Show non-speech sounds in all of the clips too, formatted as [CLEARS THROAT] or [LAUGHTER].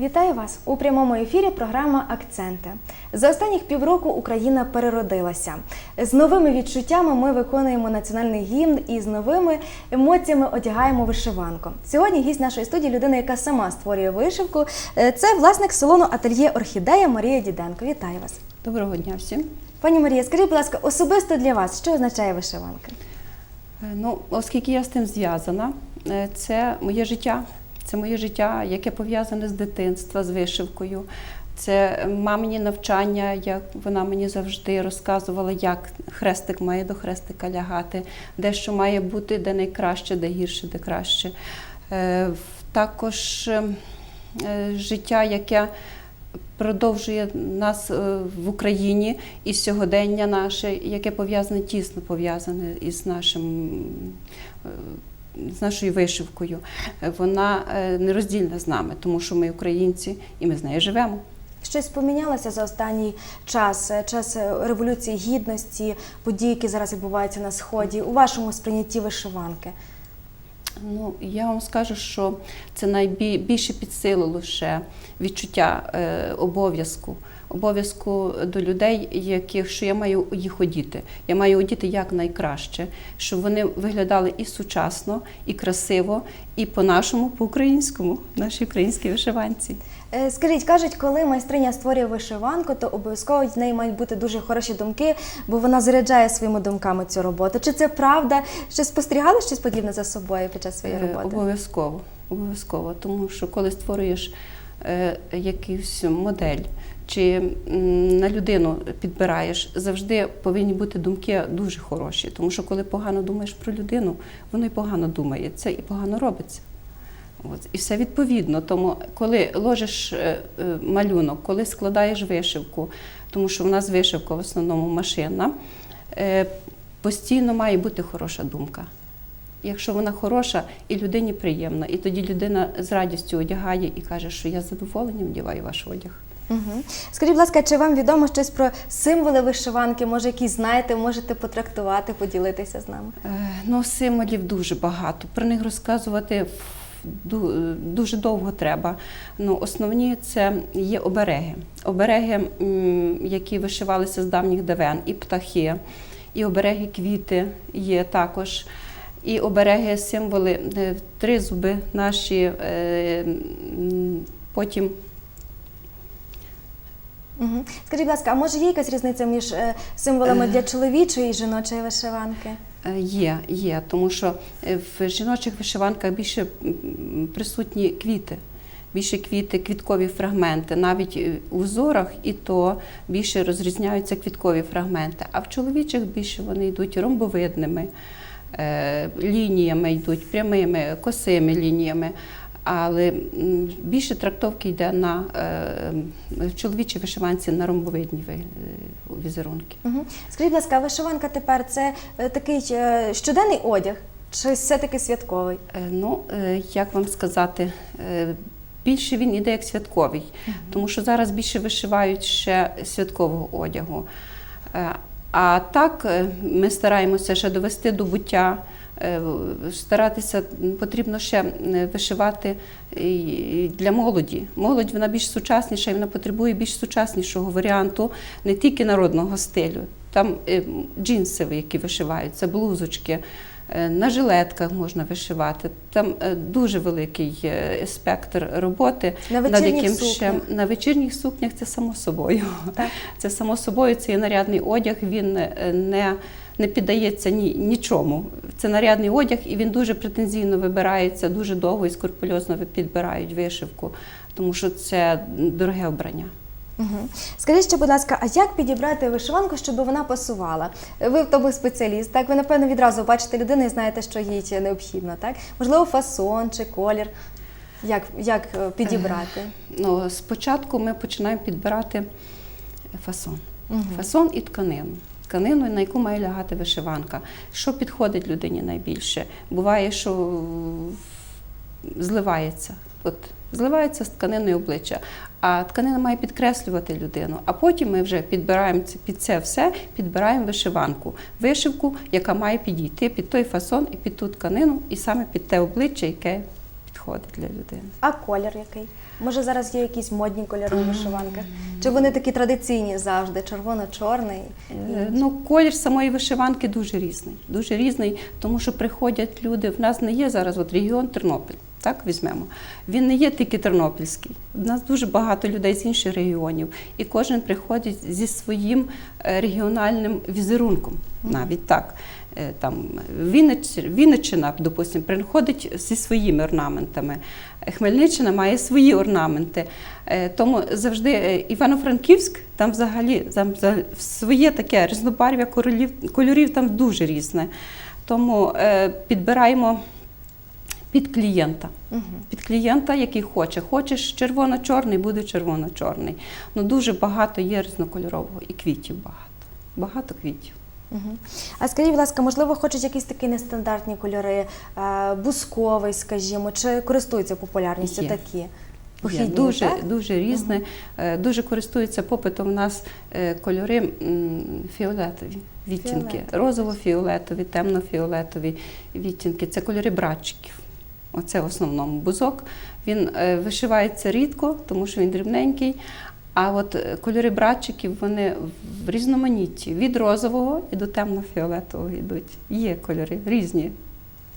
Вітаю вас у прямому ефірі. Програма Акценти. За останніх півроку Україна переродилася. З новими відчуттями ми виконуємо національний гімн і з новими емоціями одягаємо вишиванку. Сьогодні гість нашої студії людина, яка сама створює вишивку. Е, Це власник салону ательє Орхідея Марія Діденко. Вітаю вас, Доброго дня всім. пані Марія. Скажіть, будь ласка, особисто для вас, що означає вишиванка? Е, Ну, оскільки я з тим зв'язана, е, це моє життя. Це моє життя, яке пов'язане з дитинства, з вишивкою. Це мамині навчання, як вона мені завжди розказувала, як хрестик має до хрестика лягати, де що має бути, де найкраще, де гірше, де краще. Е, Також е, е, життя, яке продовжує нас в Україні і сьогодення наше, яке пов'язане тісно пов'язане із нашим. З нашою вишивкою, вона нероздільна з нами, тому що ми українці і ми з нею живемо. Щось помінялося за останній час, е, час е, революції гідності, події, які зараз відбуваються на сході, у вашому сприйнятті вишиванки. Ну, я вам скажу, що це найбільше підсилило ще відчуття е, обов'язку. Обов'язку до людей, яких що я маю їх одіти. Я маю одіти як найкраще, щоб вони виглядали і сучасно, і красиво, і по-нашому, по-українському, нашій українській вишиванці. Е, Скажіть, кажуть, коли майстриня створює вишиванку, то обов'язково з неї мають бути дуже хороші думки, бо вона заряджає своїми думками цю роботу. Чи це правда? Чи спостерігали щось подібне за собою під час своєї Е, роботи? Обов'язково, обов'язково. Тому що коли створюєш е, якусь модель чи на людину підбираєш, завжди повинні бути думки дуже хороші. Тому що коли погано думаєш про людину, воно і погано думає, це і погано робиться. От, і все відповідно. Тому, коли ложиш е, е, малюнок, коли складаєш вишивку, тому що в нас вишивка в основному машина, е, постійно має бути хороша думка. Якщо вона хороша і людині приємна, і тоді людина з радістю одягає і каже, що я з задоволенням вдіваю ваш одяг. Угу. Скажіть, будь ласка, чи вам відомо щось про символи вишиванки? Може, якісь знаєте, можете потрактувати, поділитися з нами? Е, Ну, символів дуже багато. Про них розказувати дуже довго треба. Ну, основні це є обереги. Обереги, які вишивалися з давніх давен, і птахи, і обереги квіти є також. І обереги, символи, е, тризуби наші, е, потім Угу. Скажіть, будь ласка, а може є якась різниця між е, символами [CLEARS THROAT] для чоловічої і жіночої вишиванки? Е, Є, є, тому що е, в жіночих вишиванках більше присутні квіти, більше квіти, квіткові фрагменти. Навіть е, у узорах і то більше розрізняються квіткові фрагменти. А в чоловічих більше вони йдуть ромбовидними лініями, йдуть прямими, косими лініями. Але більше трактовки йде на е, в вишиванці на ромбовидні е, візерунки. Угу. Скажіть, будь ласка, вишиванка тепер це е, такий щоденний одяг, чи все-таки святковий? Ну, як вам сказати, більше він іде як святковий, тому що зараз більше вишивають ще святкового одягу. А так ми стараємося ще довести до буття. Е, Старатися потрібно ще е, вишивати для молоді. Молодь вона більш сучасніша, і вона потребує більш сучаснішого варіанту, не тільки народного стилю. Там е, джинси, які вишиваються, блузочки, На жилетках можна вишивати. Там дуже великий спектр роботи. На над яким сукнях. на вечірніх сукнях це само собою. Так. [LAUGHS] Це само собою, це є нарядний одяг, він не, не піддається ні, нічому. Це нарядний одяг, і він дуже претензійно вибирається, дуже довго і скрупульозно підбирають вишивку, тому що це дороге обрання. Угу. Скажіть ще, будь ласка, а як підібрати вишиванку, щоб вона пасувала? Ви в тому спеціаліст, так? Ви, напевно, відразу бачите людину і знаєте, що їй необхідно, так? Можливо, фасон чи колір. Як, як е, підібрати? Ну, спочатку ми починаємо підбирати фасон. Мгм. Фасон і тканину. Тканину, на яку має лягати вишиванка. Що підходить людині найбільше? Буває, що зливається. От зливається з тканиною обличчя. А тканина має підкреслювати людину. А потім ми вже підбираємо під це все, підбираємо вишиванку. Вишивку, яка має підійти під той фасон і під ту тканину, і саме під те обличчя, яке підходить для людини. А колір який? Може зараз є якісь модні кольори у вишиванках? Чи вони такі традиційні завжди? Червоно-чорний? Е, Ну, колір самої вишиванки дуже різний. Дуже різний, тому що приходять люди. В нас не є зараз от регіон Тернопіль. Так візьмемо. Він не є тільки тернопільський. У нас дуже багато людей з інших регіонів, і кожен приходить зі своїм е, регіональним візерунком. Навіть так. Е, Там Віннич- Вінниччина, допустимо, приходить зі своїми орнаментами. Хмельниччина має свої орнаменти. Е, Тому завжди е, Івано-Франківськ там взагалі там своє таке різнобарв'я кольорів, кольорів там дуже різне. Тому підбираємо під клієнта. Угу. Під клієнта, який хоче. Хочеш червоно-чорний, буде червоно-чорний. Ну дуже багато є різнокольорового і квітів багато. Багато квітів. Угу. А скажіть, будь ласка, можливо, хочуть якісь такі нестандартні кольори, е, бусковий, скажімо, чи користуються популярністю Є. такі? Є дуже, так? дуже різне. Е, Дуже користуються попитом у нас е, кольори фіолетові відтінки, Фіолетові. розово-фіолетові, темно-фіолетові відтінки. Це кольори братчиків. Оце в основному бузок. Він вишивається рідко, тому що він дрібненький. А от е, кольори братчиків вони в різноманітті від розового і до темно-фіолетового йдуть. Є кольори різні.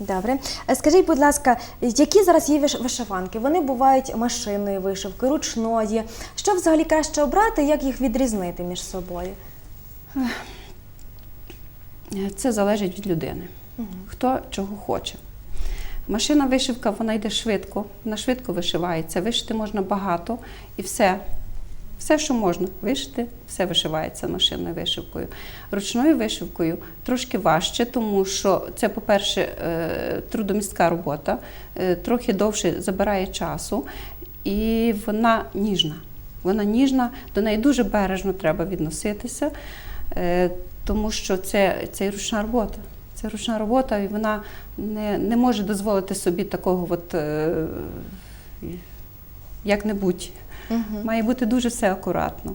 Добре. Е, Скажіть, будь ласка, які зараз є вишиванки? Вони бувають машинної вишивки, ручної. Що взагалі краще обрати, як їх відрізнити між собою? Е, Це залежить від людини. Угу. хто чого хоче. Машина вишивка вона йде швидко, вона швидко вишивається. Вишити можна багато і все. Все, що можна вишити, все вишивається машинною вишивкою. Ручною вишивкою трошки важче, тому що це, по-перше, е, трудомістка робота, е, трохи довше забирає часу, і вона ніжна. Вона ніжна, до неї дуже бережно треба відноситися, е, тому що це, це ручна робота. Це ручна робота, і вона не, не може дозволити собі такого, от, як-небудь. Угу. Має бути дуже все акуратно.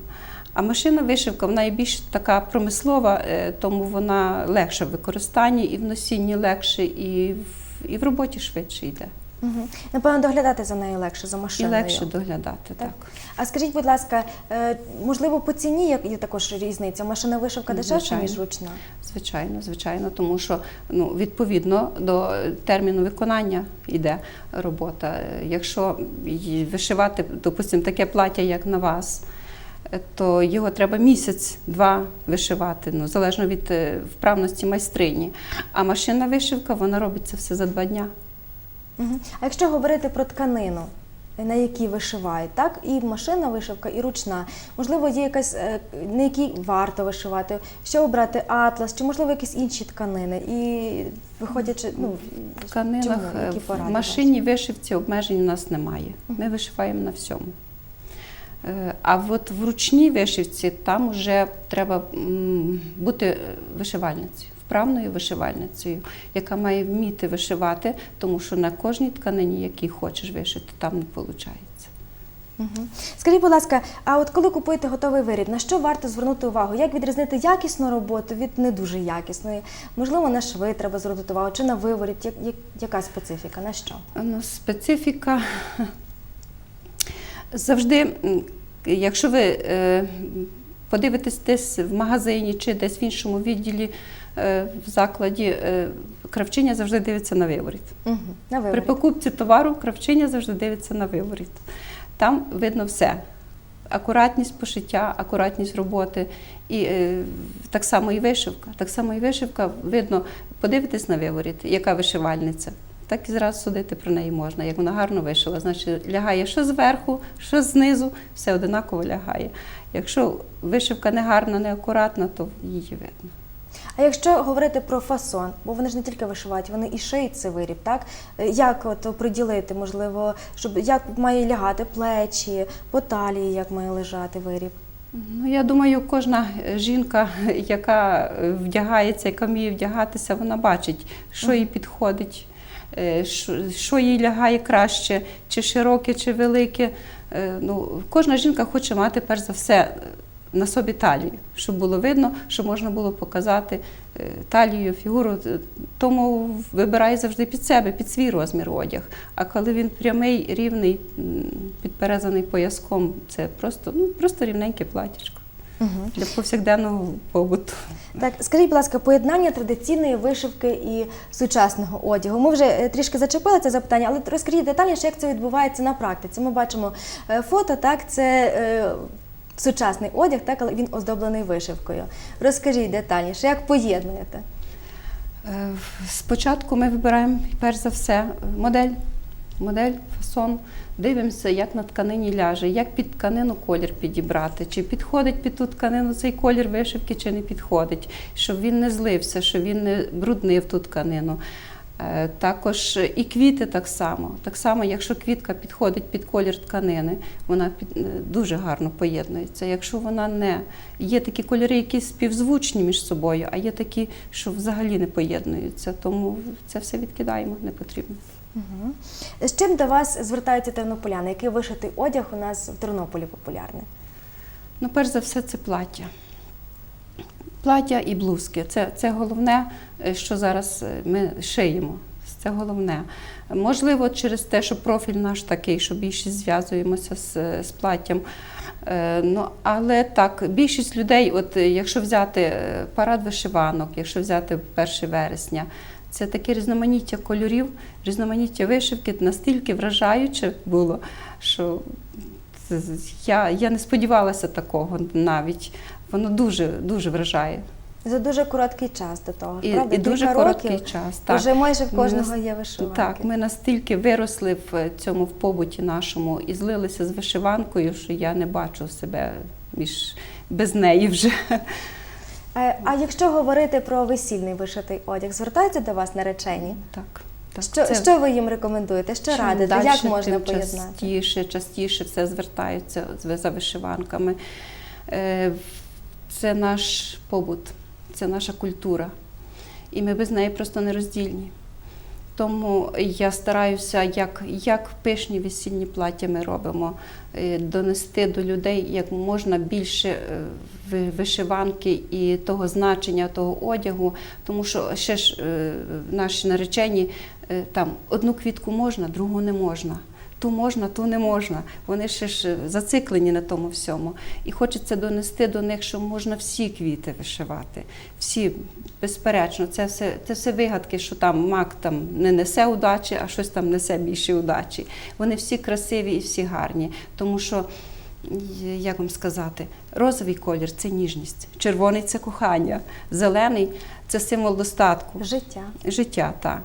А машина вишивка вона є більш така промислова, е, тому вона легше в використанні і в носінні легше, і в, і в роботі швидше йде. Угу. Напевно, доглядати за нею легше, за І машиною. легше доглядати. Так. А скажіть, будь ласка, е, можливо, по ціні є- також різниця? Машина вишивка дешевша, ніж ручна? Звичайно, звичайно, тому що ну, відповідно до терміну виконання йде робота. Якщо вишивати, допустимо, таке плаття, як на вас, то його треба місяць-два вишивати, ну, залежно від е, вправності майстрині. А машинна вишивка, вона робиться все за два дня. Угу. А якщо говорити про тканину, на якій вишивають, так? І машинна вишивка, і ручна. Можливо, є якась, е, на якій варто вишивати, що обрати атлас, чи можливо якісь інші тканини. І виходячи, ну, В тканинах чому, е, які в поради машинній вишивці обмежень у нас немає. Ми вишиваємо на всьому. Е, А от в ручній вишивці там вже треба бути вишивальницею, вправною вишивальницею, яка має вміти вишивати, тому що на кожній тканині, якій хочеш вишити, там не виходить. Угу. Скажіть, будь ласка, а от коли купуєте готовий виріб, на що варто звернути увагу? Як відрізнити якісну роботу від не дуже якісної? Можливо, на шви треба звернути увагу, чи на виворіт? Як, як- яка специфіка? На що? Ну, специфіка завжди, якщо ви е, подивитесь десь в магазині чи десь в іншому відділі в закладі, е, кравчиня завжди дивиться на виворіт. Угу. На При покупці товару кравчиня завжди дивиться на виворіт. Там видно все. Акуратність пошиття, акуратність роботи. І е, так само і вишивка. Так само і вишивка, видно, подивитись на виворіт, яка вишивальниця. Так і зразу судити про неї можна. Як вона гарно вишила, значить лягає що зверху, що знизу, все одинаково лягає. Якщо вишивка не гарна, не акуратна, то її видно. А якщо говорити про фасон, бо вони ж не тільки вишивають, вони і шиють цей виріб, так? Е, Як от приділити, можливо, щоб як має лягати плечі, по талії, як має лежати виріб? Ну, я думаю, кожна жінка, яка вдягається, яка вміє вдягатися, вона бачить, що їй підходить, е, що, їй лягає краще, чи широке, чи велике. Е, Ну, кожна жінка хоче мати перш за все на собі талію, щоб було видно, щоб можна було показати е, талію, фігуру. Е, Тому вибирає завжди під себе, під свій розмір одяг. А коли він прямий, рівний, підперезаний пояском, це просто, ну, просто рівненьке платічко Угу. для повсякденного побуту. Так, скажіть, будь ласка, поєднання традиційної вишивки і сучасного одягу. Ми вже е, трішки зачепили це запитання, але розкажіть детальніше, як це відбувається на практиці. Ми бачимо фото, так, це сучасний одяг, так, але він оздоблений вишивкою. Розкажіть детальніше, як поєднуєте? Е, Спочатку ми вибираємо перш за все модель, модель, фасон. Дивимося, як на тканині ляже, як під тканину колір підібрати, чи підходить під ту тканину цей колір вишивки, чи не підходить, щоб він не злився, щоб він не бруднив ту тканину. Е, Також і квіти так само. Так само, якщо квітка підходить під колір тканини, вона е, дуже гарно поєднується. Якщо вона не є такі кольори, які співзвучні між собою, а є такі, що взагалі не поєднуються. Тому це все відкидаємо, не потрібно. Угу. З чим до вас звертаються тернополяни? Який вишитий одяг у нас в Тернополі популярний? Ну, перш за все, це плаття. Плаття і блузки. Це, це головне, е, що зараз е, ми шиємо. Це головне. Можливо, через те, що профіль наш такий, що більше зв'язуємося з, з платтям. Е, Ну, але так, більшість людей, от е, якщо взяти парад вишиванок, якщо взяти 1 вересня, це таке різноманіття кольорів, різноманіття вишивки настільки вражаюче було, що я, я не сподівалася такого навіть. Воно дуже дуже вражає. За дуже короткий час до того. І, правда? і дуже Кілька короткий років, час. Так. Вже майже в кожного нас- є вишиванки. Так, ми настільки виросли в цьому в побуті нашому і злилися з вишиванкою, що я не бачу себе між без неї вже. Е, А якщо говорити про весільний вишитий одяг, звертаються до вас наречені? Так, так. Що, Це- що ви їм рекомендуєте? Що чим радите? дальше, Як можна тим поєднати? Частіше, частіше все звертаються за вишиванками. Це наш побут, це наша культура. І ми без неї просто нероздільні. Тому я стараюся, як, як пишні весільні плаття ми робимо, е, донести до людей як можна більше е, вишиванки і того значення, того одягу, тому що ще ж е, наші наречені там одну квітку можна, другу не можна. Ту можна, ту не можна. Вони ще ж зациклені на тому всьому. І хочеться донести до них, що можна всі квіти вишивати. Всі, безперечно, це все, це все вигадки, що там мак там не несе удачі, а щось там несе більше удачі. Вони всі красиві і всі гарні. Тому що, як вам сказати, розовий колір це ніжність, червоний це кохання, зелений це символ достатку. Життя. Життя, так.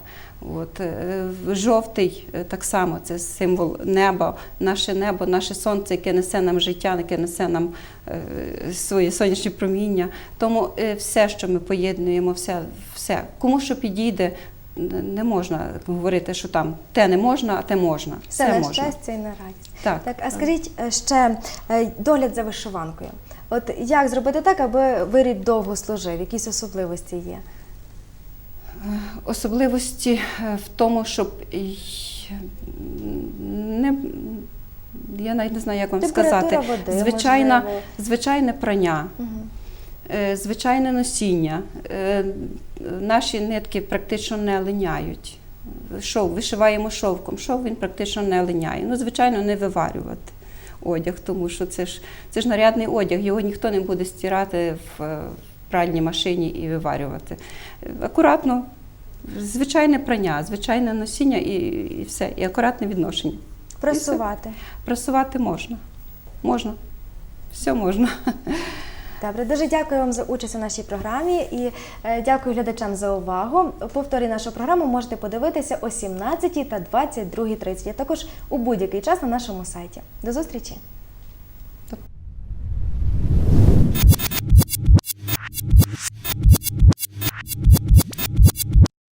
От, е, жовтий е, так само це символ неба, наше небо, наше сонце, яке несе нам життя, яке несе нам е, своє сонячне проміння. Тому все, що ми поєднуємо, все, все. Кому що підійде, не можна говорити, що там те не можна, а те можна. Все, на можна. щастя і на радість. Так, Так, а скажіть ще догляд за вишиванкою. От як зробити так, аби виріб довго служив? Якісь особливості є? Особливості е, в тому, щоб не я навіть не знаю, як вам Температура сказати. води, Звичайна, можливо. звичайне прання, Угу. звичайне носіння. Е, Наші нитки практично не линяють. Шов, вишиваємо шовком, шов він практично не линяє. Ну, звичайно, не виварювати одяг, тому що це ж, це ж нарядний одяг, його ніхто не буде стирати в пральній машині і виварювати. Акуратно, звичайне прання, звичайне носіння і, і все, і акуратне відношення. Просувати. Прасувати можна. Можна. Все можна. Добре, дуже дякую вам за участь у нашій програмі і е, дякую глядачам за увагу. Повторі нашу програму можете подивитися о 17 та 22.30, а також у будь-який час на нашому сайті. До зустрічі!